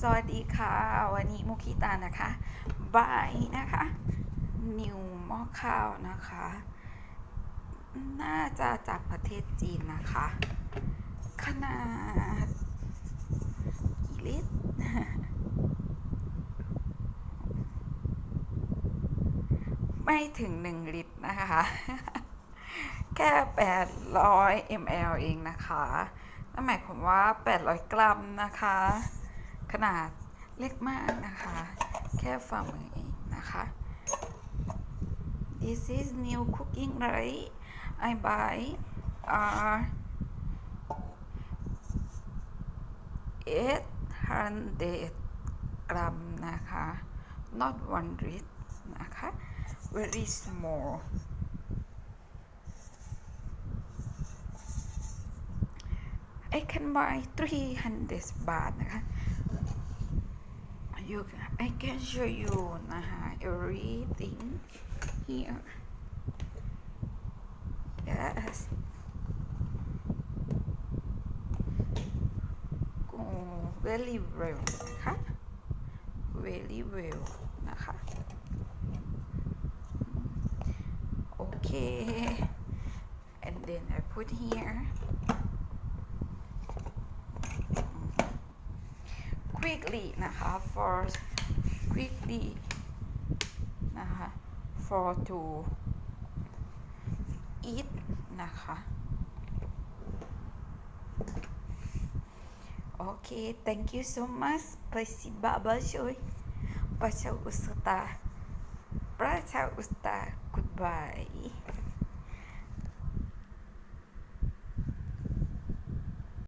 สวัสดีค่ะ วันนี้มุคิตานะคะบายนะคะนิวหม้อข้าวนะคะ น่าจะจากประเทศจีนนะคะ ขนาดกี่ลิตรไม่ถึง1ลิตรนะคะ แค่ 800 ml เองนะคะนั่นหมายความว่า 800 กรัมนะคะ ขนาดเล็กมากนะคะ แค่ฝ่ามือเองนะคะ This is new cooking right I buy uh 800กรัมนะคะ not one liter นะคะ very small I can buy 300 บาทนะคะ you I can show you นะคะ everything here yes go very well นะคะ very well นะคะ okay and then I put here quickly นะคะ for quickly นะคะ for to eat นะคะ Okay thank you so much. ปาสิบาบาช่วยปาชาอุสตาปาชาอุสตา goodbye.